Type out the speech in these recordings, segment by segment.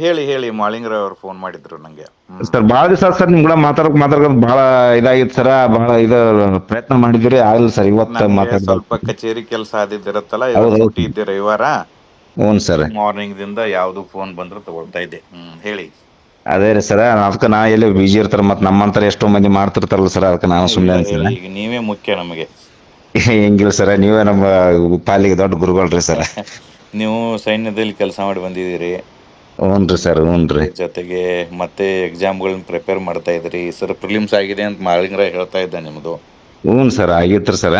ಹೇಳಿ ಹೇಳಿ ಮಾಳಿಂಗ್ರ ಅವರು ಫೋನ್ ಮಾಡಿದ್ರು ನಂಗೆ. ಸರ್ ಭಾಳ ದಿವಸ ಸರ್ ನಿಮ್ ಕೂಡ ಮಾತಾಡಕ್ ಮಾತಾಡೋದು ಬಹಳ ಇದಾಗಿತ್ತು ಸರ್ ಬಹಳ ಇದು ಪ್ರಯತ್ನ ಮಾಡಿದ್ರಿ ಆಗಲ್ಲ ಸರ್ ಇವತ್ತು ನಂಗೆ ಮಾತಾಡ್ಬೇಕು. ಸ್ವಲ್ಪ ಕಚೇರಿ ಕೆಲಸ ಆದಿದ್ದಿರತ್ತಲ್ಲ ಇವತ್ತು ಹೌದು. ಇದ್ದೆ ರವಿವಾರ ಹ್ಞೂ ಸರ್. ಮಾರ್ನಿಂಗ್ ದಿಂದ ಯಾವ್ದು ಫೋನ್ ಬಂದ್ರು ತಗೊಳ್ತಾ ಇದ್ದೆ. ಹ್ಮ್ ಹೇಳಿ. ಅದೇ ರೀ ಸರ್ ಅದಕ್ಕೆ ನಾ ಎಲ್ಲಿ ಬಿಜಿ ಇರ್ತಾರ ಮತ್ತೆ ನಮ್ಮಂತರ ಎಷ್ಟೋ ಮಂದಿ ಮಾಡ್ತಿರ್ತಾರಲ್ಲ ಸರ್ ಅದಕ್ಕೆ ನಾನು ಸುಮ್ಮನೆ ಸರ್ ಈಗ ನೀವೇ ಮುಖ್ಯ ನಮಗೆ. ಹೆಂಗಿಲ್ಲ ಸರ್ ನೀವೇ ನಮ್ಮ ಪಾಲಿಗೆ ದೊಡ್ಡ ಗುರುಗಳ್ರಿ ಸರ್. ನೀವು ಸೈನ್ಯದಲ್ಲಿ ಕೆಲಸ ಮಾಡಿ ಬಂದಿದ್ದೀರಿ. ಹ್ಞೂ ರೀ ಸರ್ ಹ್ಞೂ ರೀ ಜೊತೆಗೆ ಮತ್ತೆ ಎಕ್ಸಾಮ್ಗಳನ್ನ ಪ್ರಿಪೇರ್ ಮಾಡ್ತಾ ಇದ್ರಿ. ಸರ್ ಪ್ರಿಲಿಮ್ಸ್ ಆಗಿದೆ ಅಂತ ಮಾಳಿಂಗ್ರ ಹೇಳ್ತಾ ಇದ್ದ ನಿಮ್ದು. ಹ್ಞೂ ಸರ್ ಆಗಿತ್ರಿ ಸರ್.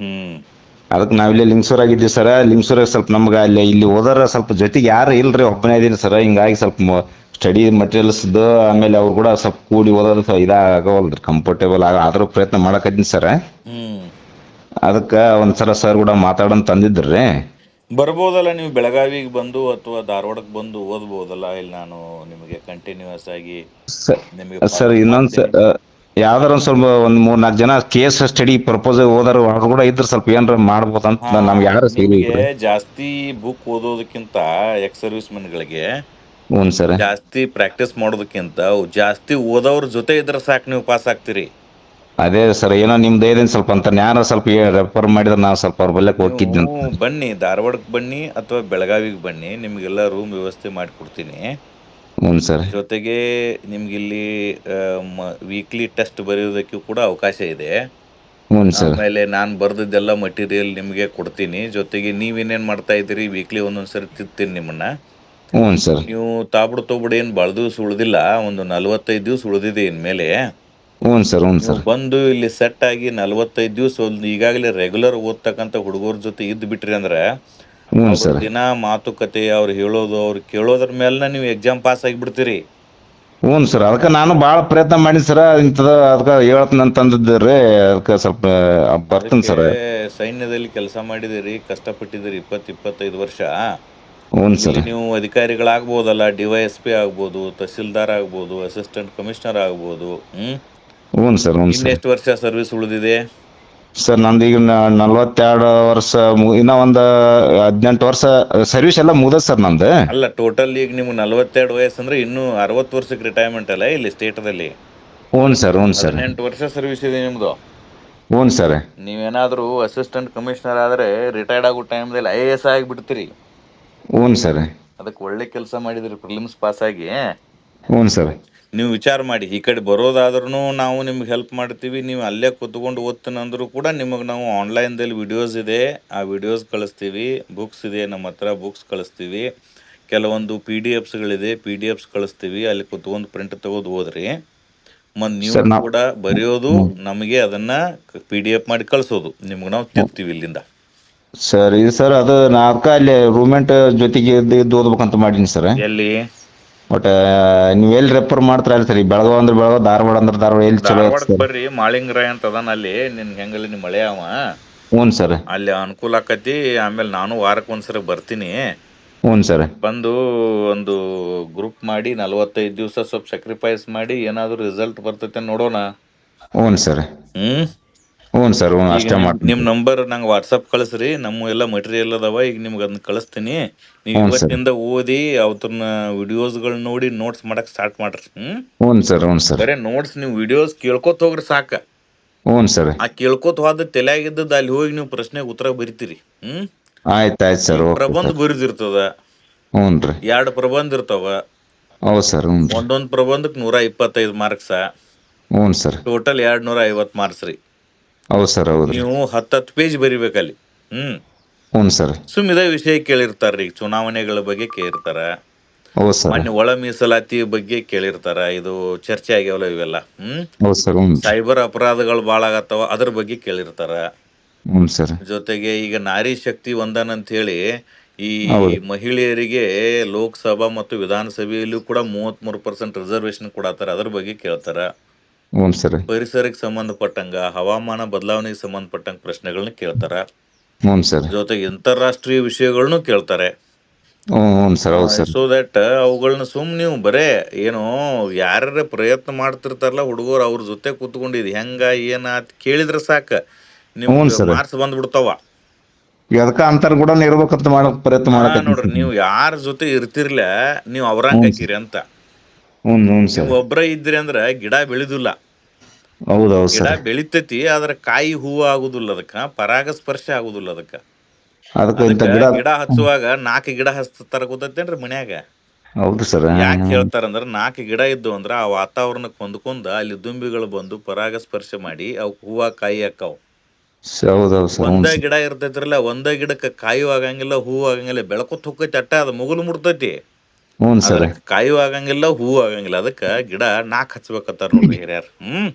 ಹ್ಮ್. ಅದಕ್ಕೆ ನಾವಿಲ್ಲಿ ಲಿಂಗ್ಸೂರ್ ಆಗಿದ್ದೀವಿ ಸರ್. ಲಿಂಗ್ಸೂರಾಗ ಸ್ವಲ್ಪ ನಮ್ಗೆ ಅಲ್ಲಿ ಇಲ್ಲಿ ಓದಾರ ಸ್ವಲ್ಪ ಜೊತೆಗೆ ಯಾರು ಇಲ್ರಿ ಒಬ್ಬನೇ ಇದೀನಿ ಸರ್. ಹಿಂಗಾಗಿ ಸ್ವಲ್ಪ ಸ್ಟಡಿ ಮಟೀರಿಯಲ್ಸ್ದು ಆಮೇಲೆ ಅವ್ರು ಕೂಡ ಸ್ವಲ್ಪ ಕೂಡಿ ಓದೋದು ಸ- ಇದಾಗವಲ್ರಿ ಕಂಫರ್ಟೇಬಲ್ ಆಗ ಆದರೂ ಪ್ರಯತ್ನ ಮಾಡಕತ್ತೀನಿ ಸರ್. ಹ್ಮ್. ಅದಕ್ಕೆ ಒಂದ್ಸಲ ಸರ್ ಕೂಡ ಮಾತಾಡೋಣ ತಂದಿದ್ರಿ. ಬರ್ಬೋದಲ್ಲ ನೀವು ಬೆಳಗಾವಿಗೆ ಬಂದು ಅಥವಾ ಧಾರವಾಡಕ್ಕೆ ಬಂದು ಓದ್ಬೋದಲ್ಲ? ಇಲ್ಲಿ ನಾನು ನಿಮಗೆ ಕಂಟಿನ್ಯೂಸ್ ಆಗಿ ನಿಮಗೆ ಸರ್ ಇನ್ನೊಂದ್ ಯಾವ್ದಾರ ಒಂದ್ ಸ್ವಲ್ಪ ಒಂದ್ ಮೂರ್ ನಾಲ್ಕು ಜನ ಕೇಸ್ ಸ್ಟಡಿ ಪರ್ಪೋಸ್ ಓದಾರ ಅವ್ರು ಕೂಡ ಇದ್ರ ಸ್ವಲ್ಪ ಏನಾರ ಮಾಡ್ಬೋದು ಅಂತ ನಮ್ಗೆ ಯಾರು ನಿಮಗೆ ಜಾಸ್ತಿ ಬುಕ್ ಓದೋದಕ್ಕಿಂತ ಎಕ್ಸ್ ಸರ್ವಿಸ್ ಗಳಿಗೆ ಹ್ಞೂ ಸರ್. ಜಾಸ್ತಿ ಪ್ರಾಕ್ಟೀಸ್ ಮಾಡೋದಕ್ಕಿಂತ ಜಾಸ್ತಿ ಓದೋರ್ ಜೊತೆ ಇದ್ರೆ ಸಾಕು ನೀವು ಪಾಸ್ ಆಗ್ತೀರಿ. ಅದೇ ಸರ್ ಏನೋ ನಿಮ್ದು ಏನೇನು ಸ್ವಲ್ಪ ಅಂತ ಯಾರೋ ಸ್ವಲ್ಪ ರೆಫರ್ ಮಾಡಿದ್ರೆ ನಾವು ಸ್ವಲ್ಪ ಅವ್ರ ಬಲ್ಲಕ್ಕೆ ಹೋಗಿದ್ದೆ ಅಂತ ನೀವು ಬನ್ನಿ ಧಾರವಾಡಕ್ಕೆ ಬನ್ನಿ ಅಥವಾ ಬೆಳಗಾವಿಗೆ ಬನ್ನಿ ನಿಮಗೆಲ್ಲ ರೂಮ್ ವ್ಯವಸ್ಥೆ ಮಾಡಿಕೊಡ್ತೀನಿ. ಹ್ಞೂ ಸರ್. ಜೊತೆಗೆ ನಿಮ್ಗಿಲ್ಲಿ ವೀಕ್ಲಿ ಟೆಸ್ಟ್ ಬರೆಯೋದಕ್ಕೂ ಕೂಡ ಅವಕಾಶ ಇದೆ. ಹ್ಞೂ ಸರ್. ಆಮೇಲೆ ನಾನು ಬರೆದಿದ್ದೆಲ್ಲ ಮಟೀರಿಯಲ್ ನಿಮಗೆ ಕೊಡ್ತೀನಿ. ಜೊತೆಗೆ ನೀವೇನೇನು ಮಾಡ್ತಾ ಇದ್ದೀರಿ? ವೀಕ್ಲಿ ಒಂದೊಂದ್ಸರಿ ತಿತ್ತೀನಿ ನಿಮ್ಮನ್ನ. ಹ್ಞೂ ಸರ್. ನೀವು ತಾಬಡ್ ತೋಬುಡು ಏನು ಭಾಳ ದಿವ್ಸ ಉಳಿದಿಲ್ಲ ಒಂದು ನಲವತ್ತೈದು ದಿವಸ ಉಳಿದಿದೆ ಇನ್ಮೇಲೆ. ಹ್ಞೂ ಸರ್ ಹ್ಞೂ ಸರ್. ಬಂದು ಇಲ್ಲಿ ಸೆಟ್ ಆಗಿ ನಲವತ್ತೈದು ದಿವಸ ಒಂದು ಈಗಾಗಲೇ ರೆಗ್ಯುಲರ್ ಓದ್ತಕ್ಕಂಥ ಹುಡುಗರ ಜೊತೆ ಇದ್ದು ಬಿಟ್ರಿ ಅಂದ್ರೆ ಹ್ಞೂ ಸರ್. ದಿನ ಮಾತುಕತೆ ಅವ್ರು ಹೇಳೋದು ಅವ್ರು ಕೇಳೋದ್ರ ಮೇಲೆ ನೀವು ಎಕ್ಸಾಮ್ ಪಾಸ್ ಆಗಿಬಿಡ್ತೀರಿ. ಹ್ಞೂ ಸರ್ ಅದಕ್ಕೆ ನಾನು ಭಾಳ ಪ್ರಯತ್ನ ಮಾಡೀನಿ ಸರ್ ಇಂಥದ ಅದಕ್ಕೆ ಹೇಳ್ತೀನಿ ಅಂತಂದಿದ್ದು ರೀ ಅದಕ್ಕೆ ಸ್ವಲ್ಪ ಬರ್ತೀನಿ ಸರ್. ಸೈನ್ಯದಲ್ಲಿ ಕೆಲಸ ಮಾಡಿದಿರಿ ಕಷ್ಟಪಟ್ಟಿದ್ದೀರಿ ಇಪ್ಪತ್ತು ಇಪ್ಪತ್ತೈದು ವರ್ಷ. ಹ್ಞೂ ಸರ್. ಇಲ್ಲಿ ನೀವು ಅಧಿಕಾರಿಗಳಾಗ್ಬೋದಲ್ಲ ಡಿ ವೈ ಎಸ್ ಪಿ ಆಗ್ಬೋದು ತಹಸೀಲ್ದಾರ್ ಆಗ್ಬೋದು ಅಸಿಸ್ಟೆಂಟ್ ಕಮಿಷನರ್ ಆಗ್ಬೋದು ಹ್ಮ್? ಹ್ಞೂ ಸರ್ ಹ್ಞೂ ಸರ್. ಇನ್ನೆಷ್ಟು ವರ್ಷ ಸರ್ವಿಸ್ ಉಳಿದಿದೆ? ಸರ್ ನಂದು ಈಗ ನಲ್ವತ್ತೆರಡು ವರ್ಷ ಮು- ಇನ್ನ ಒಂದು ಹದಿನೆಂಟು ವರ್ಷ ಸರ್ವಿಸ್ ಎಲ್ಲ ಮುಗಿದು ಸರ್ ನಂದು. ಅಲ್ಲ ಟೋಟಲ್ ಈಗ ನಿಮ್ಗೆ ನಲವತ್ತೆರಡು ವಯಸ್ಸು ಅಂದ್ರೆ ಇನ್ನೂ ಅರವತ್ತು ವರ್ಷಕ್ಕೆ ರಿಟೈರ್ಮೆಂಟ್ ಅಲ್ಲ ಇಲ್ಲಿ ಸ್ಟೇಟದಲ್ಲಿ ಹ್ಞೂ ಸರ್ ಹ್ಞೂ ಸರ್. ಹದಿನೆಂಟು ವರ್ಷ ಸರ್ವಿಸ್ ಇದೆ ನಿಮ್ದು? ಹ್ಞೂ ಸರ್. ನೀವೇನಾದರೂ ಅಸಿಸ್ಟೆಂಟ್ ಕಮಿಷನರ್ ಆದ್ರೆ ರಿಟೈರ್ಡ್ ಆಗೋ ಟೈಮ್ದಲ್ಲಿ ಐ ಎ ಎಸ್ ಆಗಿಬಿಡ್ತೀರಿ. ಹ್ಞೂ ಸರ್. ಅದಕ್ಕೆ ಒಳ್ಳೆ ಕೆಲಸ ಮಾಡಿದ್ರಿ ಪ್ರಿಲಿಮ್ಸ್ ಪಾಸ್ ಆಗಿ. ಹ್ಞೂ ಸರ್. ನೀವು ವಿಚಾರ ಮಾಡಿ ಈ ಕಡೆ ಬರೋದಾದ್ರೂ ನಾವು ನಿಮ್ಗೆ ಹೆಲ್ಪ್ ಮಾಡ್ತೀವಿ ನೀವು ಅಲ್ಲೇ ಕೂತ್ಕೊಂಡು ಓದ್ತೀನಂದ್ರೂ ಕೂಡ ನಿಮಗೆ ನಾವು ಆನ್ಲೈನ್ದಲ್ಲಿ ವಿಡಿಯೋಸ್ ಇದೆ ಆ ವಿಡಿಯೋಸ್ ಕಳಿಸ್ತೀವಿ ಬುಕ್ಸ್ ಇದೆ ನಮ್ಮ ಹತ್ರ ಬುಕ್ಸ್ ಕಳಿಸ್ತೀವಿ ಕೆಲವೊಂದು ಪಿ ಡಿ ಎಫ್ಸ್ಗಳಿದೆ ಪಿ ಡಿ ಎಫ್ಸ್ ಕಳಿಸ್ತೀವಿ ಅಲ್ಲಿ ಕೂತ್ಕೊಂಡು ಪ್ರಿಂಟ್ ತೆಗೆದು ಓದ್ರಿ ಮತ್ತು ನೀವು ಕೂಡ ಬರೆಯೋದು ನಮಗೆ ಅದನ್ನು ಪಿ ಡಿ ಎಫ್ ಮಾಡಿ ಕಳಿಸೋದು ನಿಮ್ಗೆ ನಾವು ತಿರ್ತೀವಿ ಇಲ್ಲಿಂದ. ಸರ್ ಇದು ಸರ್ ಅದು ನಾ ಅದಕ್ಕೆ ಅಲ್ಲಿ ರೂಮೆಂಟ್ ಜೊತೆಗೆ ಇದ್ದು ಓದ್ಬೇಕಂತ ಮಾಡೀನಿ ಸರ್. ಎಲ್ಲಿ? ಬಟ್ ನೀವ್ ಎಲ್ಲಿ ರೆಫರ್ ಮಾಡ್ತಾರ ಅಲ್ಲಿ ಸರ್? ಬೆಳಗಾವ್ ಅಂದ್ರೆ ಬೆಳಗಾವ್ ಧಾರವಾಡ ಅಂದ್ರೆ ಧಾರವಾಡ ಎಲ್ಲಿ ಚಲೋ ಐತೆ ಧಾರವಾಡಕ್ಕೆ ಸರ್? ಬರ್ರಿ ಮಾಳಿಂಗರಾಯ ಅಂತ ಅದಾನ ಅಲ್ಲಿ. ನಿನ್ ಹೆಂಗಲ್ಲಿ ನಿಮ್ ಮಳೆ ಅವ. ಹ್ಞೂ ಸರ್. ಅಲ್ಲಿ ಅನುಕೂಲ ಆಕತಿ ಆಮೇಲೆ ನಾನು ವಾರಕ್ಕೆ ಒಂದ್ಸರಿ ಬರ್ತೀನಿ. ಹ್ಞೂ ಸರ್. ಬಂದು ಒಂದು ಗ್ರೂಪ್ ಮಾಡಿ ನಲವತ್ತೈದು ದಿವಸ ಸ್ವಲ್ಪ ಸ್ಯಾಕ್ರಿಫೈಸ್ ಮಾಡಿ ಏನಾದರೂ ರಿಸಲ್ಟ್ ಬರ್ತೈತೆ ನೋಡೋಣ. ಹ್ಞೂ ಸರ್. ಹ್ಮ್? ಹ್ಞೂ ಸರ್ ಹ್ಞೂ ಅಷ್ಟೇ ನಿಮ್- ಮಾಡ್ತೀನಿ. ನಿಮ್ ನಂಬರ್ ನಂಗೆ ವಾಟ್ಸಪ್ ಕಳಿಸ್ರಿ ನಮ್ಮ ಎಲ್ಲ ಮಟೀರಿಯಲ್ ಅದಾವ ಈಗ ನಿಮ್ಗೆ ಅದನ್ನ ಕಳಿಸ್ತೀನಿ. ನೀವು ಹ್ಞೂ. ಇವತ್ತಿಂದ ಓದಿ ಅವತ್ರನ್ನ ವಿಡಿಯೋಸ್ಗಳು ನೋಡಿ ನೋಟ್ಸ್ ಮಾಡಕ್ ಸ್ಟಾರ್ಟ್ ಮಾಡ್ರಿ ಹ್ಮ್? ಹ್ಞೂ ಸರ್ ಹ್ಞೂ ಸರ್. ಬರೇ ನೋಟ್ಸ್ ನೀವು ವಿಡಿಯೋಸ್ ಕೇಳ್ಕೊತ ಹೋಗ್ರಿ ಸಾಕ. ಹ್ಞೂ ಸರ್. ಆ ಕೇಳ್ಕೊತ ಹೋದ ತಲೆಯಾಗಿದ್ದದ್ದು ಅಲ್ಲಿ ಹೋಗಿ ನೀವು ಪ್ರಶ್ನೆಗೆ ಉತ್ತರ ಬರಿತೀರಿ ಹ್ಮ್? ಆಯ್ತು ಆಯ್ತು ಸರ್ ಓಕೆ ಪ್ರಬಂಧ ಬರೀದಿರ್ತದ ಬರಿದಿರ್ತದ ಹ್ಞೂ ರೀ. ಎರಡು ಪ್ರಬಂಧ ಇರ್ತಾವ. ಹೌದು ಸರ್ ಹ್ಞೂ ರೀ. ಒಂದೊಂದು ಪ್ರಬಂಧಕ್ಕೆ ನೂರ ಇಪ್ಪತ್ತೈದು ಮಾರ್ಕ್ಸ ಹ್ಞೂ ಸರ್. ಟೋಟಲ್ ಎರಡ್ ನೂರ ಐವತ್ತು ಮಾರ್ಕ್ಸ್ ರೀ. ಹೌದು ಸರ್ ಹೌದು ನೀವು ಹತ್ತತ್ತು ಪೇಜ್ ಬರಿಬೇಕಲ್ಲಿ. ಹ್ಮ್. ಹ್ಞೂ ಸರ್. ಸುಮ್ಮಿದ ವಿಷಯ ಕೇಳಿರ್ತಾರ್ರಿ ಚುನಾವಣೆಗಳ ಬಗ್ಗೆ ಕೇಳಿರ್ತಾರ ಹೌದು ಸರ್. ಮೊನ್ನೆ ಒಳ ಮೀಸಲಾತಿ ಬಗ್ಗೆ ಕೇಳಿರ್ತಾರ ಇದು ಚರ್ಚೆ ಆಗ್ಯಾವಲ್ಲ ಇವೆಲ್ಲ. ಹ್ಮ್. ಹೌದು ಸರ್ ಹ್ಞೂ. ಸೈಬರ್ ಅಪರಾಧಗಳು ಬಾಳ ಆಗತ್ತವ ಅದ್ರ ಬಗ್ಗೆ ಕೇಳಿರ್ತಾರ. ಹ್ಞೂ ಸರ್. ಜೊತೆಗೆ ಈಗ ನಾರಿ ಶಕ್ತಿ ಒಂದನ್ ಅಂತ ಹೇಳಿ ಈ ಮಹಿಳೆಯರಿಗೆ ಲೋಕಸಭಾ ಮತ್ತು ವಿಧಾನಸಭೆಯಲ್ಲೂ ಕೂಡ ಮೂವತ್ತ್ ಮೂರು ಪರ್ಸೆಂಟ್ ರಿಸರ್ವೇಶನ್ ಕೊಡತ್ತಾರ ಅದ್ರ ಬಗ್ಗೆ ಕೇಳ್ತಾರ. ಹ್ಞೂ ಸರ್. ಪರಿಸರಕ್ಕೆ ಸಂಬಂಧಪಟ್ಟಂಗ ಹವಾಮಾನ ಬದಲಾವಣೆಗೆ ಸಂಬಂಧಪಟ್ಟಂಗ ಪ್ರಶ್ನೆಗಳನ್ನ ಕೇಳ್ತಾರ. ಹ್ಞೂ ಸರ್. ಜೊತೆಗೆ ಅಂತಾರಾಷ್ಟ್ರೀಯ ವಿಷಯಗಳನ್ನು ಕೇಳ್ತಾರೆ. ಹ್ಞೂ ಹ್ಞೂ ಸರ್ ಹೌದು ಸರ್. ಸೊ ದಟ್ ಅವುಗಳನ್ನ ಸುಮ್ ನೀವು ಬರೇ ಏನೋ ಯಾರ್ಯಾರ ಪ್ರಯತ್ನ ಮಾಡ್ತಿರ್ತಾರಲ್ಲ ಹುಡುಗರು ಅವ್ರ ಜೊತೆ ಕೂತ್ಕೊಂಡಿದ್ ಹೆಂಗ ಏನ ಅಂತ ಕೇಳಿದ್ರೆ ಸಾಕ. ಹ್ಞೂ ನಿಮ್ಗೆ sir. ಮಾರ್ಕ್ಸ್ ಬಂದ್ಬಿಡ್ತಾವ. ಅದಕ್ಕ ಅಂತರ ಕೂಡ ಇರ್ಬೇಕಂತ ಮಾಡಕ್ ಪ್ರಯತ್ನ ಮಾಡಕ್ ನೋಡ್ರಿ ನೀವು ಯಾರ ಜೊತೆ ಇರ್ತಿರ್ಲ ನೀವು ಅವ್ರಂಗ್ ಹಾಕಿರಿ ಅಂತ. ಸರ್. ಒಬ್ರ ಇದ್ರಿ ಅಂದ್ರ ಗಿಡ ಬೆಳೆದಿಲ್ಲ. ಹೌದು ಗಿಡ ಸರ್. ಬೆಳಿತೈತಿ ಆದ್ರ ಕಾಯಿ ಹೂವು ಆಗುದಿಲ್ಲ ಅದಕ್ಕ ಪರಾಗಸ್ಪರ್ಶ ಆಗುದಿಲ್ಲ ಅದಕ್ಕ. ಅದಕ್ಕೆ ಇಂಥ ಅದಕ್ಕ ಗಿಡ ಗಿಡ ಹಚ್ಚುವಾಗ ನಾಲ್ಕು ಗಿಡ ಹಚ್ತಾರ ಗೊತ್ತೈತೇನ್ರಿ ಮನ್ಯಾಗ? ಹೌದು ಸರ್ ಯಾಕೆ ಹೇಳ್ತಾರಂದ್ರ ನಾಲ್ಕು ಗಿಡ ಇದ್ದು ಅಂದ್ರ ಆ ವಾತಾವರಣಕ್ಕೆ ಹೊಂದ್ಕೊಂಡ ಅಲ್ಲಿ ದುಂಬಿಗಳು ಬಂದು ಪರಾಗಸ್ಪರ್ಶ ಮಾಡಿ ಅವು ಹೂವ ಕಾಯಿ ಹಾಕಾವ್. ಹೌದೌದು ಸರ್ ಹ್ಞೂ ಒಂದ ಗಿಡ ಇರ್ತೈತ್ರಲ್ಲ ಒಂದ ಗಿಡಕ್ಕೆ ಕಾಯಿ ಆಗಂಗಿಲ್ಲ ಹೂವು ಆಗಂಗಿಲ್ಲ ಬೆಳಕು ಹೊಕ್ಕೈತಿ ಅಟ್ಟ ಅದ ಮುಗುಲು ಮುಡ್ತೈತಿ ಹ್ಞೂ ಸರ್. ಕಾಯು ಆಗಂಗಿಲ್ಲ ಹೂವು ಆಗಂಗಿಲ್ಲ. ಅದಕ್ಕ ಗಿಡ ನಾಕ್ ಹಚ್ಬೇಕತ್ತಾರ ನೋಡ್ರಿ ಹಿರಿಯರ್. ಹ್ಮ್.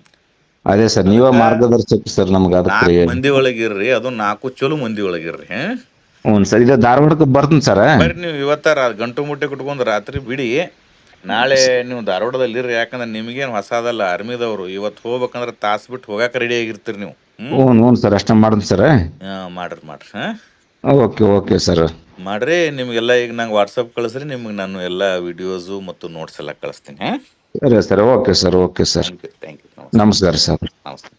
ಅದೇ ಸರ್ ನೀವ ಮಾರ್ಗದರ್ಶಕ ಸರ್ ನಮ್ಗ ಅದಕ್ಕೆ ನಾಲ್ಕು ಮಂದಿ ಒಳಗಿರ್ರಿ ಅದು ನಾಲ್ಕು ಚಲೋ ಮಂದಿ ಒಳಗಿರ್ರಿ ಹ್ಮ್ ಹ್ಞೂ ಸರ್ ಇದು ಧಾರವಾಡಕ್ಕೆ ಬರ್ತೀನಿ ಸರ್? ಬರ್ರಿ ನೀವು ರಾ ಗಂಟು ಮುಟ್ಟೆ ಕುಟ್ಕೊಂಡ್ ರಾತ್ರಿ ಬಿಡಿ. ನಾಳೆ ನೀವು ಧಾರವಾಡದಲ್ಲಿರ್ರಿ ಯಾಕಂದ್ರೆ ನಿಮ್ಗೇನು ಹೊಸದಲ್ಲ ಅರ್ಮಿದವರು. ಇವತ್ತು ಹೋಗ್ಬೇಕಂದ್ರೆ ತಾಸ್ ಬಿಟ್ಟು ಹೋಗಾಕ ರೆಡಿ ಆಗಿರ್ತೀರಿ ನೀವು. ಹ್ಮ್. ಹ್ಞೂ ಹ್ಞೂ ಸರ್ ಅಷ್ಟೇ ಮಾಡ್ತೀನಿ ಸರ್. ಹಾ, ಮಾಡ್ರಿ ಮಾಡ್ರಿ ಹಾ. ಓಕೆ ಓಕೆ ಸರ್ ಮಾಡ್ರಿ ನಿಮ್ಗೆಲ್ಲ ಈಗ ನಂಗೆ ವಾಟ್ಸಪ್ ಕಳಿಸ್ರಿ ನಿಮ್ಗೆ ನಾನು ಎಲ್ಲ ವಿಡಿಯೋಸು ಮತ್ತು ನೋಟ್ಸ್ ಎಲ್ಲ ಕಳಿಸ್ತೀನಿ ಸರಿ sir okay sir okay sir thank you ನಮಸ್ಕಾರ ಸರ್ ನಮಸ್ತೆ.